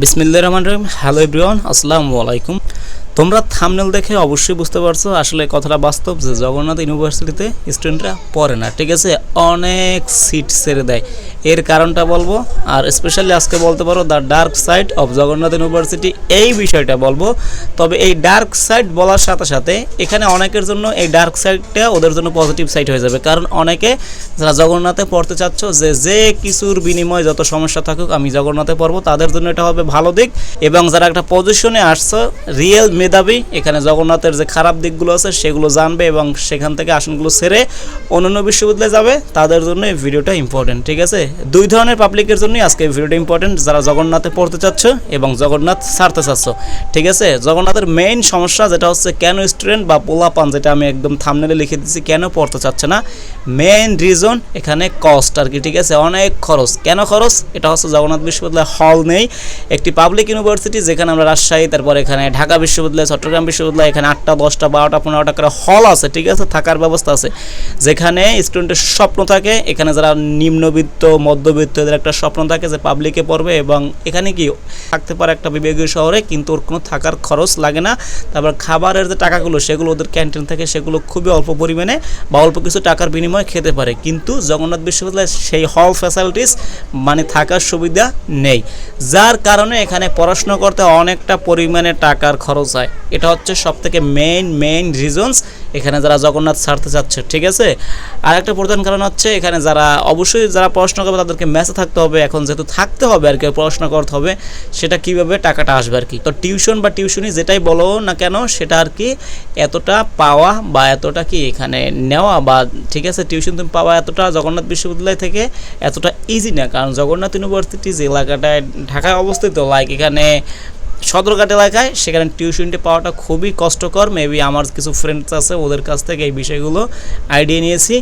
বিসমিল্লা রহমান রহিম। Hello everyone আসসালামু আলাইকুম। তোমরা থামনেল দেখে অবশ্যই বুঝতে পারছ, আসলে কথাটা বাস্তব যে জগন্নাথ ইউনিভার্সিটিতে স্টুডেন্টরা পড়ে না, ঠিক আছে? অনেক সিট ছেড়ে দেয়। এর কারণটা বলব, আর স্পেশালি আজকে বলতে পারো the dark side of Jagannath university এই বিষয়টা বলব। তবে এই ডার্ক সাইড বলার সাথে সাথে এখানে অনেকের জন্য এই ডার্ক সাইডটা ওদের জন্য পজিটিভ সাইড হয়ে যাবে। কারণ অনেকে যারা জগন্নাথে পড়তে চাচ্ছ, যে যে কিছুর বিনিময়ে যত সমস্যা থাকুক আমি জগন্নাথে পড়ব, তাদের জন্য এটা হবে ভালো দিক। এবং যারা একটা পজিশনে আসছো রিয়েল মেধাবী, এখানে জগন্নাথের যে খারাপ দিকগুলো আছে সেগুলো জানবে এবং সেখান থেকে আসনগুলো ছেড়ে অন্যান্য বিশ্ববিদ্যালয়ে যাবে। তাদের জন্য এই ভিডিওটা ইম্পর্টেন্ট ঠিক আছে? দুই ধরনের পাবলিকের জন্যই আজকে এই ভিডিওটা ইম্পর্টেন্ট যারা জগন্নাথে পড়তে চাচ্ছ এবং জগন্নাথ ছাড়তে চাচ্ছ, ঠিক আছে? জগন্নাথের মেইন সমস্যা যেটা হচ্ছে, কেন স্টুডেন্ট বা পোলাপান, যেটা আমি একদম থামনেলে লিখে দিচ্ছি কেন পড়তে চাচ্ছে না? মেইন রিজন এখানে কস্ট আর কি, ঠিক আছে? অনেক খরচ। কেন খরচ? এটা হচ্ছে জগন্নাথ বিশ্ববিদ্যালয় হল নেই। একটি পাবলিক ইউনিভার্সিটি যেখানে আমরা রাজশাহী, তারপর এখানে ঢাকা বিশ্ববিদ্যালয় চট্টগ্রাম বিশ্ববিদ্যালয়, এখানে আটটা, দশটা, বারোটা, পনেরোটা করে হল আছে, ঠিক আছে? থাকার ব্যবস্থা আছে। যেখানে স্টুডেন্টের স্বপ্ন থাকে, এখানে যারা নিম্নবিত্ত, মধ্যবিত্ত, এদের একটা স্বপ্ন থাকে যে পাবলিকে পড়বে এবং এখানে কি থাকতে পারে একটা বিবেকীয় শহরে, কিন্তু ওর কোনো থাকার খরচ লাগে না। তারপর খাবারের যে টাকাগুলো, সেগুলো ওদের ক্যান্টিন থেকে, সেগুলো খুবই অল্প পরিমাণে বা অল্প কিছু টাকার বিনিময়ে খেতে পারে। কিন্তু জগন্নাথ বিশ্ববিদ্যালয়ে সেই হল ফ্যাসিলিটিস মানে থাকার সুবিধা নেই। যার কারণে এখানে পড়াশোনা করতে অনেকটা পরিমাণে টাকার খরচ হয়। এটা হচ্ছে সব থেকে মেইন মেইন রিজনস এখানে যারা জগন্নাথ ছাড়তে চাচ্ছে, ঠিক আছে? আর একটা প্রধান কারণ হচ্ছে এখানে যারা, অবশ্যই যারা পড়াশোনা করবে তাদেরকে ম্যাচে থাকতে হবে। এখন যেহেতু থাকতে হবে আর কি পড়াশোনা করতে হবে, সেটা কীভাবে টাকাটা আসবে আর কি? তো টিউশন বা টিউশনি যেটাই বলো না কেন, সেটা আর কি এতটা পাওয়া বা এতটা কি এখানে নেওয়া বা, ঠিক আছে টিউশন তুমি পাওয়া এতটা জগন্নাথ বিশ্ববিদ্যালয় থেকে এতটা ইজি না। কারণ জগন্নাথ ইউনিভার্সিটি যে এলাকাটায় ঢাকায় অবস্থিত লাইক এখানে সদরঘাট এলাকায় সেখানে টিউশনটি পাওয়াটা খুবই কষ্টকর। মেবি আমার কিছু ফ্রেন্ডস আছে, ওদের কাছ থেকে এই বিষয়গুলো আইডিয়া নিয়েছি।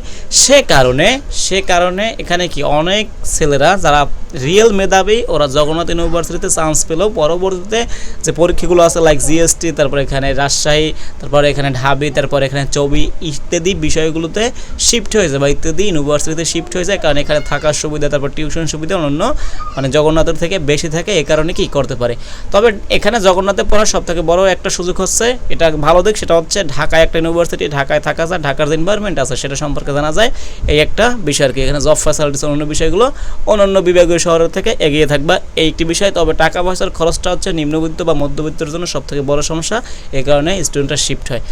সে কারণে সে কারণে এখানে কি অনেক ছেলেরা যারা রিয়েল মেধাবী, ওরা জগন্নাথ ইউনিভার্সিটিতে চান্স পেলেও পরবর্তীতে যে পরীক্ষাগুলো আছে লাইক জিএসটি তারপর এখানে রাজশাহী, তারপরে এখানে ঢাবি, তারপর এখানে চবি ইত্যাদি বিষয়গুলোতে শিফট হয়ে যায় বা ইত্যাদি ইউনিভার্সিটিতে শিফট হয়ে যায়। কারণ এখানে থাকার সুবিধা, তারপর টিউশন সুবিধা অন্য মানে জগন্নাথের থেকে বেশি থাকে, এ কারণে কি করতে পারে। তবে এখানে জগন্নাথে পড়ার সব থেকে বড় একটা সুযোগ হচ্ছে, এটা ভালো দিক, সেটা হচ্ছে ঢাকায় একটা ইউনিভার্সিটি ঢাকায় থাকা যায়, ঢাকার যে এনভায়রনমেন্ট আছে সেটা সম্পর্কে জানা যায়। এই একটা বিষয় আর কি, এখানে জব ফ্যাসিলিটিস অন্য বিষয়গুলো অন্যান্য বিভাগীয় শহরের থেকে এগিয়ে থাকবা। এই একটি বিষয়, তবে টাকা পয়সার খরচটা হচ্ছে নিম্নবিত্ত বা মধ্যবিত্তের জন্য সব থেকে বড় সমস্যা এই কারণে স্টুডেন্টরা শিফট হয়।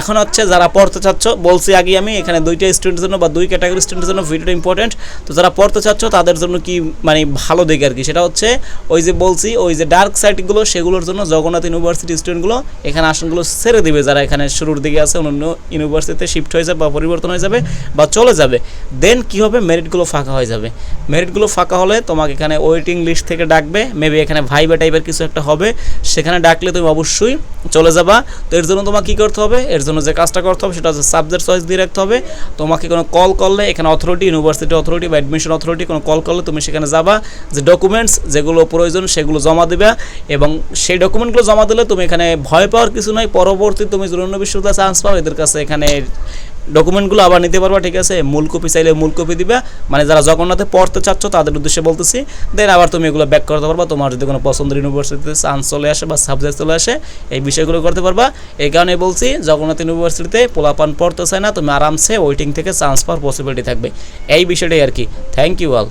এখন হচ্ছে যারা পড়তে চাচ্ছ, বলছি আগে আমি, এখানে দুইটা স্টুডেন্টের জন্য বা দুই ক্যাটাগরি স্টুডেন্টের জন্য ভিডিওটা ইম্পর্টেন্ট তো যারা পড়তে চাচ্ছ, তাদের জন্য কি মানে ভালো দিক আর কি, সেটা হচ্ছে ওই যে বলছি, ওই যে ডার্ক সাইডগুলো সেগুলোর জন্য জগন্নাথ ইউনিভার্সিটি স্টুডেন্টগুলো এখানে আসনগুলো ছেড়ে দিবে। যারা এখানে শুরুর দিকে আছে অন্য ইউনিভার্সিটিতে শিফট হয়ে যাবে বা পরিবর্তন হয়ে যাবে বা চলে যাবে। দেন কী হবে? মেরিটগুলো ফাঁকা হয়ে যাবে। মেরিটগুলো ফাঁকা হলে তোমাকে এখানে ওয়েটিং লিস্ট থেকে ডাকবে। মেবি এখানে ভাইবা টাইপের কিছু একটা হবে। সেখানে ডাকলে তুমি অবশ্যই চলে যাবা। তো এর জন্য তোমাকে কী করতে হবে? এর জন্য যে কাজটা করতে হবে সেটা হচ্ছে সাবজেক্ট চয়েস দিয়ে রাখতে হবে। তোমাকে কোনো কল করলে এখানে অথরিটি ইউনিভার্সিটি অথরিটি বা অ্যাডমিশন অথরিটি কোনো কল করলে তুমি সেখানে যাবা। যে ডকুমেন্টস যেগুলো প্রয়োজন সেগুলো জমা দেবে এবং সেই ডকুমেন্টগুলো জমা দিলে তুমি এখানে ভয় পাওয়ার কিছু নয় পরবর্তী তুমি জরুরি চান্স পাও, এদের কাছে এখানে ডকুমেন্টগুলো আবার নিতে পারবা, ঠিক আছে? মূল কপি চাইলে মূল কপি দিবে। মানে যারা জগন্নাথে পড়তে চাচ্ছ, তাদের উদ্দেশ্যে বলতেছি দেন আবার তুমি এগুলো ব্যাক করতে পারবা। তোমার যদি কোনো পছন্দের ইউনিভার্সিটিতে চান্স চলে আসে বা সাবজেক্ট চলে আসে, এই বিষয়গুলো করতে পারবা। এই কারণে বলছি, জগন্নাথ ইউনিভার্সিটিতে পোলাপান পড়তে চায় না, তুমি আরামসে ওয়েটিং থেকে চান্স পাওয়ার পসিবিলিটি থাকবে। এই বিষয়টাই আর কি। Thank you all